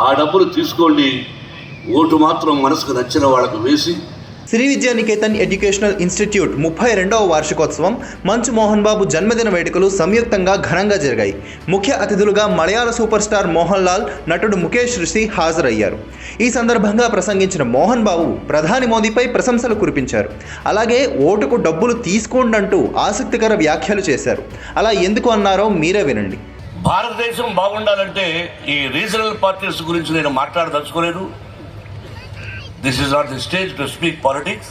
ఆ డబ్బులు తీసుకోండి. ఓటు మాత్రం మనసుకు నచ్చిన వాళ్ళకు వేసి. శ్రీ విద్యానికేతన్ ఎడ్యుకేషనల్ ఇన్స్టిట్యూట్ ముప్పై రెండవ వార్షికోత్సవం మంచు మోహన్ బాబు జన్మదిన వేడుకలు సంయుక్తంగా ఘనంగా జరిగాయి. ముఖ్య అతిథులుగా మలయాళ సూపర్ స్టార్ మోహన్ లాల్ నటుడు ముఖేష్ రిషి హాజరయ్యారు. ఈ సందర్భంగా ప్రసంగించిన మోహన్ బాబు ప్రధాని మోదీపై ప్రశంసలు కురిపించారు. అలాగే ఓటుకు డబ్బులు తీసుకోండి అంటూ ఆసక్తికర వ్యాఖ్యలు చేశారు. అలా ఎందుకు అన్నారో మీరే వినండి. భారతదేశం బాగుండాలంటే ఈ రీజనల్ పార్టీస్ గురించి నేను మాట్లాడదలుచుకోలేదు. This is not the stage to speak politics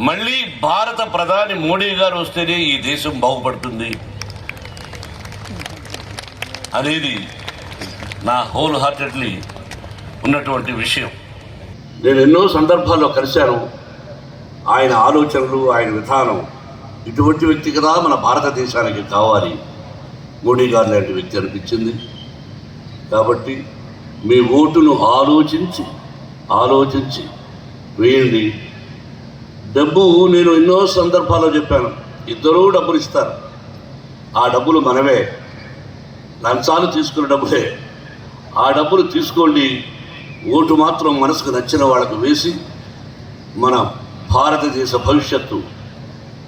మళ్ళీ భారత ప్రధాని మోడీ గారు వస్తేనే ఈ దేశం బాగుపడుతుంది. అనేది నా హోల్ హార్టెడ్లీ ఉన్నటువంటి విషయం. నేను ఎన్నో సందర్భాల్లో కలిశాను. ఆయన ఆలోచనలు ఆయన విధానం ఇటువంటి వ్యక్తి కదా మన భారతదేశానికి కావాలి. మోడీ గారు లాంటి వ్యక్తి అనిపించింది. కాబట్టి మీ ఓటును ఆలోచించి ఆలోచించి వేయండి. డబ్బు నేను ఎన్నో సందర్భాల్లో చెప్పాను ఇద్దరూ డబ్బులు ఇస్తారు. ఆ డబ్బులు మనమే లంచాలు తీసుకున్న డబ్బులే. ఆ డబ్బులు తీసుకోండి. ఓటు మాత్రం మనసుకు నచ్చిన వాళ్ళకు వేసి మన భారతదేశ భవిష్యత్తు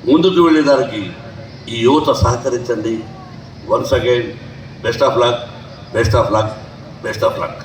ముందుకు వెళ్ళేదానికి ఈ యువత సహకరించండి. Once again best of luck best of luck best of luck